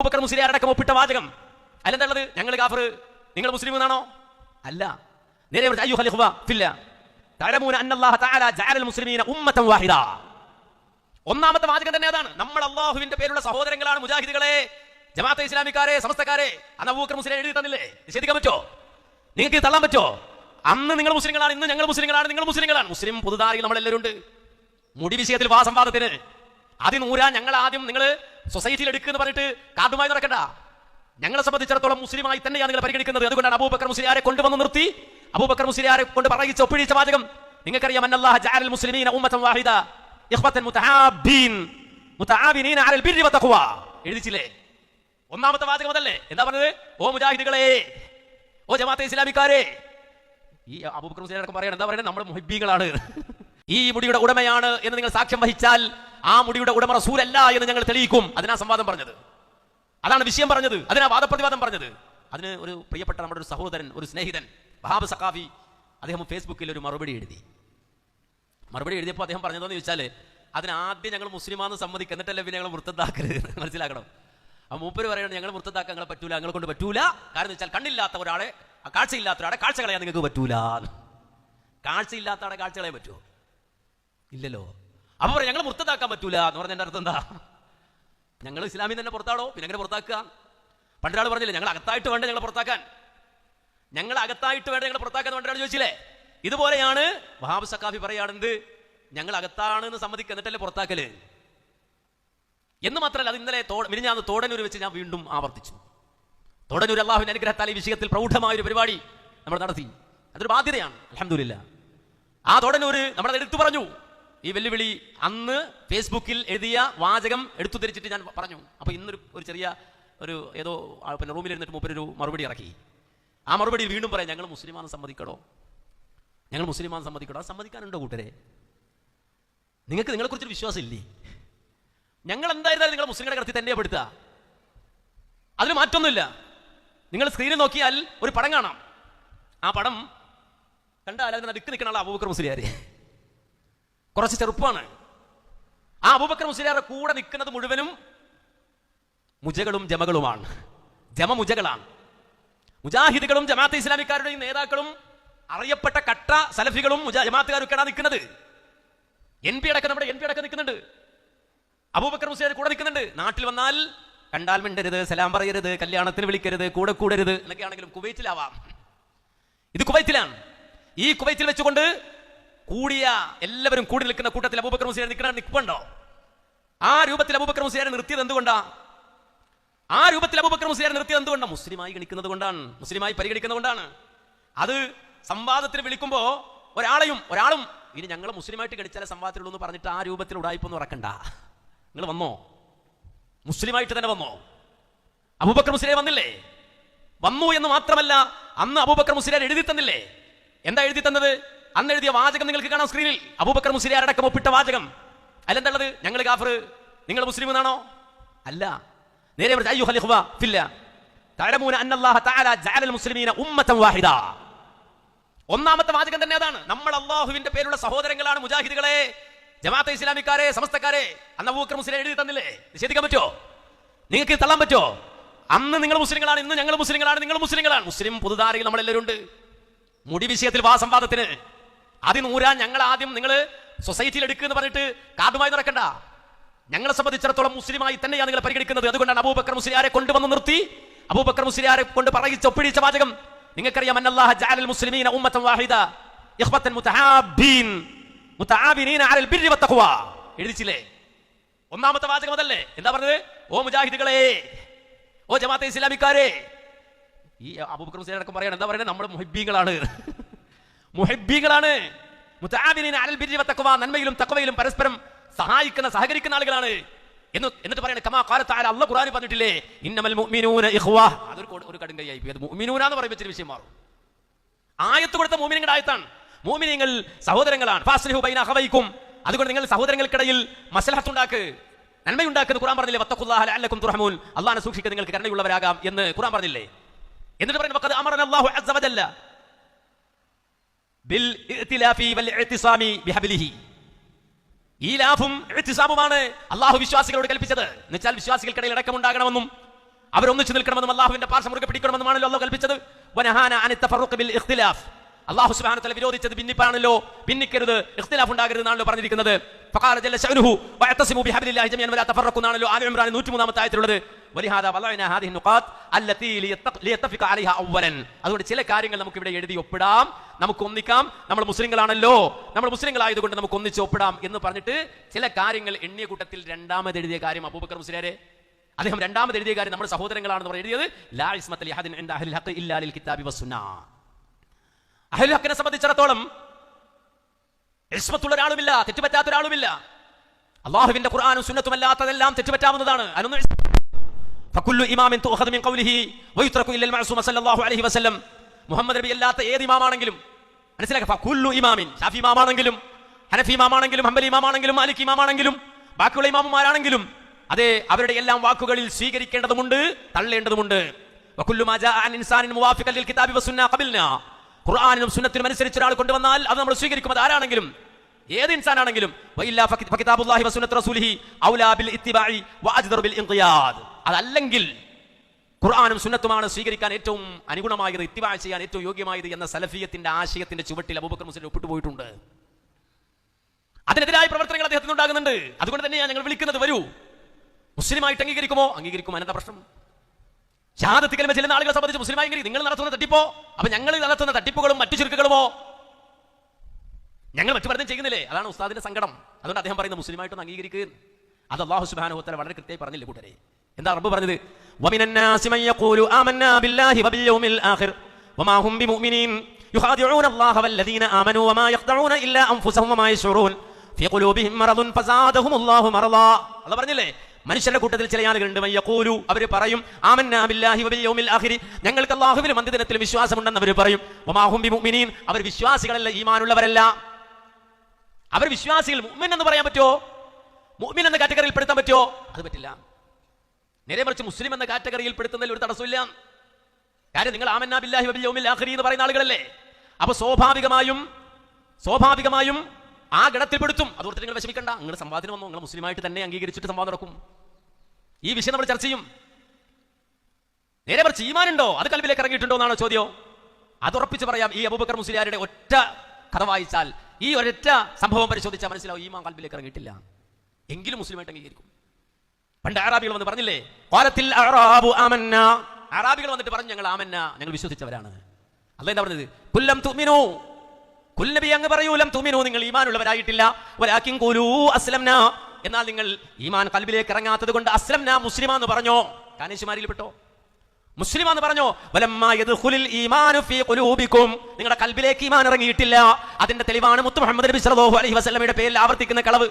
അബൂബക്കർ മുസ്ലിം അടക്കം ഒപ്പിട്ട വാചകം. അല്ലെന്താണത് ഞങ്ങൾ കാഫർ. നിങ്ങൾ മുസ്ലിം എന്നാണോ? അല്ല. നേരെ അയ്യുഹൽ ഇഖ്വ ഫില്ല. തഅലമൂന അന്നല്ലാഹ തആല ജഅലൽ മുസ്ലിമീന ഉമ്മതൻ വാഹിദ. ഒന്നാമത്തെ വാചകം തന്നെ അതാണ്. നമ്മൾ അള്ളാഹുവിന്റെ പേരുള്ള സഹോദരങ്ങളാണ് മുജാഹിദുകളെ ജമാഅത്തെ ഇസ്ലാമിക്കാരെ സമസ്തക്കാരെ. അന്ന് അബൂബക്കർ മുസ്ലിം എഴുതി തന്നില്ലേ? നിഷേധിക്കാൻ പറ്റോ? നിങ്ങൾക്ക് തള്ളാൻ പറ്റോ? അന്ന് നിങ്ങൾ മുസ്ലിങ്ങളാണ് ഇന്ന് ഞങ്ങൾ മുസ്ലിങ്ങളാണ് നിങ്ങൾ മുസ്ലിങ്ങളാണ്. മുസ്ലിം പുതുതാരികൾ നമ്മളെല്ലാവരും ഉണ്ട് മുടി വിഷയത്തിൽ വാ സംവാദത്തിന് നൂരാ ഞങ്ങൾ ആദ്യം നിങ്ങൾ സൊസൈറ്റിയിൽ എടുക്കുന്ന പറഞ്ഞിട്ട് കാർഡുമായി നടക്കണ്ട. ഞങ്ങളെ സംബന്ധിച്ചിടത്തോളം മുസ്ലിമായി തന്നെയാണ് നിങ്ങൾ പരിഗണിക്കുന്നത്. അതുകൊണ്ടാണ് അബൂബക്കർ മുസ്ലിയാരെ കൊണ്ടുവന്ന് നിർത്തി. അബൂബക്കർ മുസ്ലിയാരെ കൊണ്ട് പറയിച്ച ഒപ്പിഴിച്ച വാചകം നിങ്ങൾക്കറിയാം മുസ്ലിമീന വാഹിദ അലൽ ബിർരി വതഖ്വ എഴുതിച്ചില്ലേ? ഒന്നാമത്തെ വാചകം അതല്ലേ? എന്താ പറഞ്ഞത്? ഓ മുജാഹിദുകളെ ഓ ജമാഅത്തെ ഇസ്ലാമിക്കാരെ. ഈ അബൂബക്കർ മുസ്ലിം അടക്കം പറയണം എന്താ പറയുന്നത് നമ്മുടെ മുഹിബീകളാണ് ഈ മുടിയുടെ ഉടമയാണ് എന്ന് നിങ്ങൾ സാക്ഷ്യം വഹിച്ചാൽ ആ മുടിയുടെ ഉടമ റസൂലല്ല എന്ന് ഞങ്ങൾ തെളിയിക്കും. അതിനാ സംവാദം പറഞ്ഞത്. അതാണ് വിഷയം പറഞ്ഞത്. അതിനാ വാദപ്രതിവാദം പറഞ്ഞത്. അതിന് ഒരു പ്രിയപ്പെട്ട നമ്മുടെ ഒരു സഹോദരൻ ഒരു സ്നേഹിതൻ ബഹാബ് സഖാഫി അദ്ദേഹം ഫേസ്ബുക്കിൽ ഒരു മറുപടി എഴുതി. മറുപടി എഴുതിയപ്പോൾ അദ്ദേഹം പറഞ്ഞതെന്ന് ചോദിച്ചാൽ അതിന് ആദ്യം ഞങ്ങൾ മുസ്ലിമാന്ന് സമ്മതിക്കുക എന്നിട്ടല്ലേ പിന്നെ ഞങ്ങൾ വൃത്തത്താക്കരുത് മനസ്സിലാക്കണം. ആ മൂപ്പര് പറയുന്നത് ഞങ്ങൾ വൃത്തത്താക്കാൻ ഞങ്ങളെ പറ്റൂല ഞങ്ങളെ കൊണ്ട് പറ്റൂല. കാരണം വെച്ചാൽ കണ്ണില്ലാത്ത ഒരാളെ കാഴ്ചയില്ലാത്ത ഒരാളെ കാഴ്ച കളയാൻ നിങ്ങൾക്ക് പറ്റൂല. കാഴ്ചയില്ലാത്ത ആളെ കാഴ്ച കളയാൻ പറ്റുമോ ഇല്ലല്ലോ. അപ്പൊ പറയാം ഞങ്ങൾ മുർത്തതാക്കാൻ പറ്റൂല. എന്ന് പറഞ്ഞ പറഞ്ഞതിന്റെ അർത്ഥം എന്താ? ഞങ്ങൾ ഇസ്ലാമിൽ തന്നെ പുറത്താടോ? പിന്നെ എങ്ങനെ പുറത്താക്കുക? പണ്ടൊരാൾ പറഞ്ഞില്ലേ ഞങ്ങൾ അകത്തായിട്ട് വേണ്ട ഞങ്ങൾ പുറത്താക്കാൻ? ഞങ്ങൾ അകത്തായിട്ട് വേണ്ട ഞങ്ങൾ പുറത്താക്കാൻ? പണ്ടൊരാൾ ചോദിച്ചില്ലേ? ഇതുപോലെയാണ് വഹാബ് സക്കാഫി പറയാണെന്ത് ഞങ്ങൾ അകത്താണ് എന്ന് സമ്മതിക്കുക എന്നിട്ടല്ലേ പുറത്താക്കൽ? എന്ന് മാത്രമല്ല അത് ഇന്നലെ മിനിഞ്ഞാന്ന് തോടനൂർ വെച്ച് ഞാൻ വീണ്ടും ആവർത്തിച്ചു. തോടനൂർ അള്ളാഹുവിന്റെ അനുഗ്രഹത്താൽ ഈ വിഷയത്തിൽ പ്രൗഢമായ ഒരു പരിപാടി നമ്മൾ നടത്തി. അതൊരു ബാധ്യതയാണ് അലഹമില്ല ആ തോടനൂര് നമ്മളത് എടുത്തു പറഞ്ഞു. ഈ വെല്ലുവിളി അന്ന് ഫേസ്ബുക്കിൽ എഴുതിയ വാചകം എടുത്തു തിരിച്ചിട്ട് ഞാൻ പറഞ്ഞു. അപ്പൊ ഇന്നൊരു ഒരു ചെറിയ ഒരു ഏതോ പിന്നെ റൂമിൽ ഇരുന്നിട്ട് മൂപ്പര് ഒരു മറുപടി ഇറക്കി. ആ മറുപടി വീണ്ടും പറയാം ഞങ്ങൾ മുസ്ലിമാണ് സമ്മതിക്കടോ. ഞങ്ങൾ മുസ്ലിമാണ് സമ്മതിക്കടോ. അത് സമ്മതിക്കാനുണ്ടോ കൂട്ടരെ? നിങ്ങൾക്ക് നിങ്ങളെക്കുറിച്ചൊരു വിശ്വാസം ഇല്ലേ ഞങ്ങൾ എന്തായിരുന്നാലും നിങ്ങൾ മുസ്ലിങ്ങളെ കടത്തി തന്നെ പെടുത്തുക. അതിന് മാറ്റമൊന്നുമില്ല നിങ്ങൾ സ്ക്രീനിൽ നോക്കിയാൽ ഒരു പടം കാണാം. ആ പടം കണ്ടാൽ അതിന് നടുക്ക് നിൽക്കുന്ന ആൾ അബൂബക്കർ മുസ്ലിയാർ കുറച്ച് ചെറുപ്പമാണ് ആ അബൂബക്കർ മുസ്ലിയാരുടെ കൂടെ നിൽക്കുന്നത് മുഴുവനും മുജകളും ജമകളുമാണ്. ജമ മുജകളാണ് മുജാഹിദുകളും ജമാഅത്തെ ഇസ്ലാമിക്കാരുടെയും നേതാക്കളും അറിയപ്പെട്ട കട്ട സലഫികളും ജമാഅത്തുകാരൊക്കെയാണ് നിൽക്കുന്നത്. എൻ പി അടക്കം നമ്മുടെ എൻ പി അടക്കം നിൽക്കുന്നുണ്ട്. അബൂബക്കർ മുസ്ലിയാർ കൂടെ നിൽക്കുന്നുണ്ട്. നാട്ടിൽ വന്നാൽ കണ്ടാൽ മിണ്ടരുത് സലാം പറയരുത് കല്യാണത്തിന് വിളിക്കരുത് കൂടെ കൂടരുത് എന്നൊക്കെയാണെങ്കിലും കുവൈറ്റിലാവാം. ഇത് കുവൈത്തിലാണ് ഈ കുവൈത്തിൽ വെച്ചുകൊണ്ട് കൂടിയ എല്ലാവരും കൂടി നിൽക്കുന്ന കൂട്ടത്തിൽ അബൂബക്കർ മുസ്ലിയാർ നിൽക്കണ നിൽപ്പുണ്ടോ ആ രൂപത്തിൽ അബൂബക്കർ മുസ്ലിയാർ നിർത്തിയത് എന്തുകൊണ്ടാ? ആ രൂപത്തിൽ അബൂബക്കർ മുസ്ലിയാർ നിർത്തിയത് എന്തുകൊണ്ടാണ് മുസ്ലിമായി ഗണിക്കുന്നത് കൊണ്ടാണ്. മുസ്ലിമായി പരിഗണിക്കുന്നത് കൊണ്ടാണ്. അത് സംവാദത്തിൽ വിളിക്കുമ്പോ ഒരാളെയും ഒരാളും ഇനി ഞങ്ങൾ മുസ്ലിമായിട്ട് ഗണിച്ചാലേ സംവാദത്തിലുള്ളൂ എന്ന് പറഞ്ഞിട്ട് ആ രൂപത്തിൽ ഉടായിപ്പൊന്നും ഉറക്കണ്ട. നിങ്ങൾ വന്നോ? മുസ്ലിമായിട്ട് തന്നെ വന്നോ? അബൂബക്കർ മുസ്ലിം വന്നില്ലേ? വന്നു എന്ന് മാത്രമല്ല അന്ന് അബൂബക്കർ മുസ്ലിയാർ എഴുതി തന്നില്ലേ? എന്താ എഴുതി തന്നത്? അന്ന് എഴുതിയ വാചകം നിങ്ങൾക്ക് കാണാം സ്ക്രീനിൽ അബൂബക്കർ മുസ്ലിയാരടക്കം ഒപ്പിട്ട വാചകം. അല്ലെന്താണത് ഞങ്ങൾ കാഫർ നിങ്ങൾ മുസ്ലിം എന്നാണോ? അല്ല. നേരെ ഒന്നാമത്തെ വാചകം തന്നെ അതാണ്. നമ്മൾ അള്ളാഹുവിന്റെ പേരുള്ള സഹോദരങ്ങളാണ് മുജാഹിദുകളെ ജമാഅത്തെ ഇസ്ലാമിക്കാരെ സമസ്തക്കാരെ. അന്ന് അബൂബക്കർ മുസ്ലിം എഴുതി തന്നില്ലേ? നിഷേധിക്കാൻ പറ്റോ നിങ്ങൾക്ക് തള്ളാൻ പറ്റോ അന്ന് നിങ്ങൾ മുസ്ലിങ്ങളാണ് ഇന്ന് ഞങ്ങൾ മുസ്ലിങ്ങളാണ് നിങ്ങൾ മുസ്ലിങ്ങളാണ്. മുസ്ലിം പുതുതാരികൾ നമ്മളെല്ലാവരും ഉണ്ട് മുടി വിഷയത്തിൽ വാ സംവാദത്തിന് അതിനൂരാൻ ഞങ്ങൾ ആദ്യം നിങ്ങൾ സൊസൈറ്റിയിൽ എടുക്കുന്ന പറഞ്ഞിട്ട് കാർഡുമായി നടക്കണ്ട. ഞങ്ങളെ സംബന്ധിച്ചിടത്തോളം മുസ്ലിമായി തന്നെയാണ് നിങ്ങൾ പരിഗണിക്കുന്നത്. അതുകൊണ്ടാണ് അബൂബക്കർ മുസ്ലിയാരെ കൊണ്ടുവന്ന് നിർത്തി. അബൂബക്കർ മുസ്ലിയാരെ കൊണ്ട് പറയിച്ച ഒപ്പിടിച്ച വാചകം. നിങ്ങൾക്കറിയാം മുസ്ലിമീന വാഹിദ അലൽ എഴുതിച്ചില്ലേ? ഒന്നാമത്തെ വാചകം അതല്ലേ? എന്താ പറഞ്ഞത്? ഓ മുജാഹിദുകളെ ഓ ജമാഅത്തെ ഇസ്ലാമിക്കാരെ. ഈ അബൂബക്കർ മുസ്ലിയാരെ അടക്കം എന്താ പറയുന്നത് നമ്മുടെ മുഹിബീങ്ങളാണ് വത്തഖ്വ നന്മയിലും തക്കവയിലും പരസ്പരം സഹായിക്കുന്ന സഹകരിക്കുന്ന ആളുകളാണ്. എന്ന് എന്നിട്ട് പറയണേ കമാ കാലത്ത് ആല അള്ള ഖുർആനിൽ പറഞ്ഞിട്ടില്ലേ ഇന്നമൽ മുഅ്മിനൂന ഇഖ്വാ. അതൊരു ഒരു കടും കൈയായി പോയി. അത് മുഅ്മിനൂന എന്ന് പറയുമ്പോൾ ഇച്ചിരി വിഷയം മാറും. ആയത്ത് കൊടുത്ത മോമിനിങ്ങളുടെ ആയത്താണ്. മുഅ്മിനീങ്ങൾ സഹോദരങ്ങളാണ്. ഫാസ്ലിഹു ബൈന അഖവൈക്കും അതുകൊണ്ട് നിങ്ങൾ സഹോദരങ്ങൾക്കിടയിൽ മസ്ലഹത്ത് ഉണ്ടാക്ക് നന്മയുണ്ടാക്കുന്ന ഖുർആൻ പറഞ്ഞില്ലേ വത്തഖുല്ലാഹ ലഅല്ലക്കും തുർഹമൂൻ. അല്ലാഹനെ സൂക്ഷിക്കുക നിങ്ങൾക്ക് കരുണയുള്ളവരാകാം എന്ന് ഖുർആൻ പറഞ്ഞില്ലേ? എന്നിട്ട് പറയുന്നത് വഖദ് അമറന അല്ലാഹു അസ്സ വജല്ല. ഈ ലാഭം ഇഅ്തിസാമുമാണ് അള്ളാഹു വിശ്വാസികളോട് കൽപ്പിച്ചത്. എന്നുവെച്ചാൽ വിശ്വാസികൾക്കിടയിൽ അടക്കമുണ്ടാകണമെന്നും അവരൊന്നിച്ചു നിൽക്കണമെന്നും അള്ളാഹുവിന്റെ പാർശ്വ മുറുകെ പിടിക്കണമെന്നുമാണല്ലോ അള്ളാഹു കൽപ്പിച്ചത്. അള്ളാഹു സുബാനത്തല വിരോധിച്ചത് ഭിന്നിപ്പാണല്ലോ ഭിന്നിക്കരുത് ഇഖ്തിലാഫ് ഉണ്ടാകരുത് എന്നാണല്ലോ പറഞ്ഞിരിക്കുന്നത് എന്നാണല്ലോ ആലി ഇമ്രാൻ 103 ആയത്തിലുള്ളത്. വലിഹാദ വലഅന ഹാദിഹി നുഖാത്ത് അല്ലതി ലിയത്തഫിക അലൈഹ അവലൻ അതുകൊണ്ട് ചില കാര്യങ്ങൾ നമുക്ക് ഇവിടെ എഴുതി ഒപ്പിടാം. നമുക്ക് ഒന്നിക്കാം. നമ്മൾ മുസ്ലിങ്ങളാണല്ലോ. നമ്മൾ മുസ്ലിങ്ങളായതുകൊണ്ട് നമുക്ക് ഒന്നിച്ച് ഒപ്പിടാം എന്ന് പറഞ്ഞിട്ട് ചില കാര്യങ്ങൾ എണ്ണിയ കൂട്ടത്തിൽ രണ്ടാമത് എഴുതിയ കാര്യം അബൂബക്കർ മുസ്ലിയാരെ. അദ്ദേഹം രണ്ടാമത് എഴുതിയ കാര്യം നമ്മുടെ സഹോദരങ്ങളാണെന്ന് പറഞ്ഞ് എഴുതിയത് ലാ ഇസ്മത്ത് ലിഹദിൻ ഇൻദ അഹ്ലിൽ ഇല്ലാ ലിൽ കിതാബി വസ്സുന്നാ അഹ്ലിൽ ഹക്കിനെ സംബന്ധിച്ചിടത്തോളം ഇസ്മത്തുള്ള ഒരാളുമില്ല തെറ്റുപറ്റാത്ത ഒരാളുമില്ല. അള്ളാഹുവിന്റെ ഖുർആാനും സുന്നത്തും അല്ലാത്തതെല്ലാം തെറ്റുപറ്റാവുന്നതാണ്. അതിനൊന്നും ഫക്കുല്ലു ഇമാമിൻ തുഅഖദ് മിൻ ഖൗലിഹി വയുത്രകു ഇല്ലൽ മഅസൂമ സല്ലല്ലാഹു അലൈഹി വസല്ലം മുഹമ്മദ് നബി അല്ലാത്ത ഏത് ഇമാമാണെങ്കിലും മനസ്സിലാക്കുക ഫക്കുല്ലു ഇമാമിൻ ഷാഫി ഇമാമാണെങ്കിലും ഹനഫി ഇമാമാണെങ്കിലും ഹംബലി ഇമാമാണെങ്കിലും മാലിക് ഇമാമാണെങ്കിലും ബാക്കിയുള്ള ഇമാമുമാരാണെങ്കിലും അതെ അവരുടെ എല്ലാം വാക്കുകളിൽ സ്വീകരിക്കേണ്ടതുമുണ്ട് തള്ളേണ്ടതുമുണ്ട്. ഖുർആാനിനും സുന്നത്തിനും അനുസരിച്ച് ഒരാൾ കൊണ്ടുവന്നാൽ അത് നമ്മൾ സ്വീകരിക്കും. അത് ആരാണെങ്കിലും? ഏത് ഇൻസാനാണെങ്കിലും? അതല്ലെങ്കിൽ ഖുർആാനും സുന്നത്തുമാണ് സ്വീകരിക്കാൻ ഏറ്റവും അനുഗുണമായത് ഇത്തിബാ ചെയ്യാൻ ഏറ്റവും യോഗ്യമായത് എന്ന സലഫിയത്തിന്റെ ആശയത്തിന്റെ ചുവട്ടിൽ അബൂബക്കർ മുസ്ലിം ഒപ്പിട്ട് പോയിട്ടുണ്ട്. അതിനെതിരായ പ്രവർത്തനങ്ങൾ അദ്ദേഹത്തിന് ഉണ്ടാകുന്നുണ്ട്. അതുകൊണ്ട് തന്നെയാണ് ഞങ്ങൾ വിളിക്കുന്നത് വരൂ. മുസ്ലിമായിട്ട് അംഗീകരിക്കുമോ? അംഗീകരിക്കും. അനന്ത പ്രശ്നം? ഷഹാദത്ത് കലിമ ചെല്ലുന്ന ആളുകളെ സംബന്ധിച്ച് മുസ്ലിമായി നിങ്ങൾ നടത്തുന്ന തട്ടിപ്പോ? അപ്പൊ ഞങ്ങൾ നടത്തുന്ന തട്ടിപ്പുകളും മറ്റു ചുരുക്കുകളുമോ? ഞങ്ങൾ മറ്റു പലതും ചെയ്യുന്നില്ലേ? അതാണ് ഉസ്താദിന്റെ സങ്കടം. അതുകൊണ്ട് അദ്ദേഹം പറയുന്നത് മുസ്ലിമായിട്ടൊന്ന് അംഗീകരിക്കുക അത് അള്ളാഹു സുബാനുഹോത്തല വളരെ കൃത്യമായി പറഞ്ഞില്ലേ കൂട്ടരെ? എന്താ റബ്ബ് പറഞ്ഞത് وَمِنَ النَّاسِ مَن يَقُولُ آمَنَّا بِاللَّهِ وَبِالْيَوْمِ الْآخِرِ وَمَا هُمْ بِمُؤْمِنِينَ يُخَادِعُونَ اللَّهَ وَالَّذِينَ آمَنُوا وَمَا يَخْدَعُونَ إِلَّا أَنفُسَهُم وَمَا يَشْعُرُونَ في قلوبهم مرض فزادهم الله مرضا അല്ല പറഞ്ഞില്ലേ മനുഷ്യരുടെ കൂട്ടത്തിൽ ചില ആളുകളുണ്ട് മയ്യഖൂലു അവർ പറയും ആമന്നാ ബില്ലാഹി വബിൽ യൗമിൽ ആഖിരി ഞങ്ങൾക്ക് അല്ലാഹുവിലും അന്ത്യദിനത്തിലും വിശ്വാസമുണ്ടെന്ന് അവർ പറയും വമാഹും ബിമുഅ്മിനീൻ അവർ വിശ്വാസികളല്ല ഈമാനുള്ളവരല്ല അവർ വിശ്വാസികൾ മുഅ്മിൻ എന്ന് പറയാൻ പറ്റുമോ മുഅ്മിൻ എന്ന കാറ്റഗറിയിൽ പെടുത്താൻ പറ്റുമോ അത് പറ്റില്ല നേരെ മറിച്ച് മുസ്ലിം എന്ന കാറ്റഗറിയിൽ പെടുത്തുന്നതിൽ ഒരു തടസ്സമില്ല കാര്യം നിങ്ങൾ ആമന്നാ ബില്ലാഹി വബിൽ യൗമിൽ ആഖിരി എന്ന് പറയുന്ന ആളുകളല്ലേ? അപ്പൊ സ്വാഭാവികമായും സ്വാഭാവികമായും ആ ഗണത്തിൽപ്പെടുത്തും. പെടുത്തും അതോർത്ത് നിങ്ങൾ വിഷമിക്കണ്ട. നിങ്ങൾ സംവാദത്തിന് വന്നു? നിങ്ങൾ മുസ്ലിമായിട്ട് തന്നെ അംഗീകരിച്ചിട്ട് സംവാദം നടക്കും. ഈ വിഷയം നമ്മൾ ചർച്ച ചെയ്യും. നേരെ മറിച്ച് ഈമാനുണ്ടോ? അത് കൽവിലേക്ക് ഇറങ്ങിയിട്ടുണ്ടോ എന്നാണോ ചോദ്യം? അത് ഉറപ്പിച്ച് പറയാം. ഈ അബൂബക്കർ മുസ്ലിയാരുടെ ഒറ്റ കഥ വായിച്ചാൽ ഈ ഒരൊറ്റ സംഭവം പരിശോധിച്ചാൽ മനസ്സിലാവും ഈമാൻ കൽബിലേക്ക് ഇറങ്ങിയിട്ടില്ല. എങ്കിലും മുസ്ലിമായിട്ട് അംഗീകരിക്കും. പണ്ട് അറാബികൾ വന്ന് പറഞ്ഞില്ലേ കോലത്തിൽ ആമന്ന. അറാബികൾ വന്നിട്ട് പറഞ്ഞു ഞങ്ങൾ ആമന്ന. ഞങ്ങൾ വിശ്വസിച്ചവരാണ്. അല്ല എന്താ പറഞ്ഞത്? കുല്ലം തുമിനു. കുല്ലബി അങ്ങ് പറയൂലം തുമിനു. നിങ്ങൾ ഈമാനുള്ളവരായിട്ടില്ല. ഒരാക്കിം കൂലൂ അസ്ലംന. എന്നാൽ നിങ്ങൾ ഈമാൻ കൽബിലേക്ക് ഇറങ്ങാത്തത് കൊണ്ട് അസ്ലംന മുസ്ലിമാന്ന് പറഞ്ഞോ? കാനേശുമാരിയിൽ പെട്ടോ? മുസ്ലിമാന്ന് പറഞ്ഞോ? നിങ്ങളുടെ കൽബിലേക്ക് ഈമാൻ ഇറങ്ങിയിട്ടില്ല. അതിന്റെ തെളിവാണ് മുത്തു മുഹമ്മദ് നബി സല്ലല്ലാഹു അലൈഹി വസല്ലമയുടെ പേരിൽ ആവർത്തിക്കുന്ന കളവ്.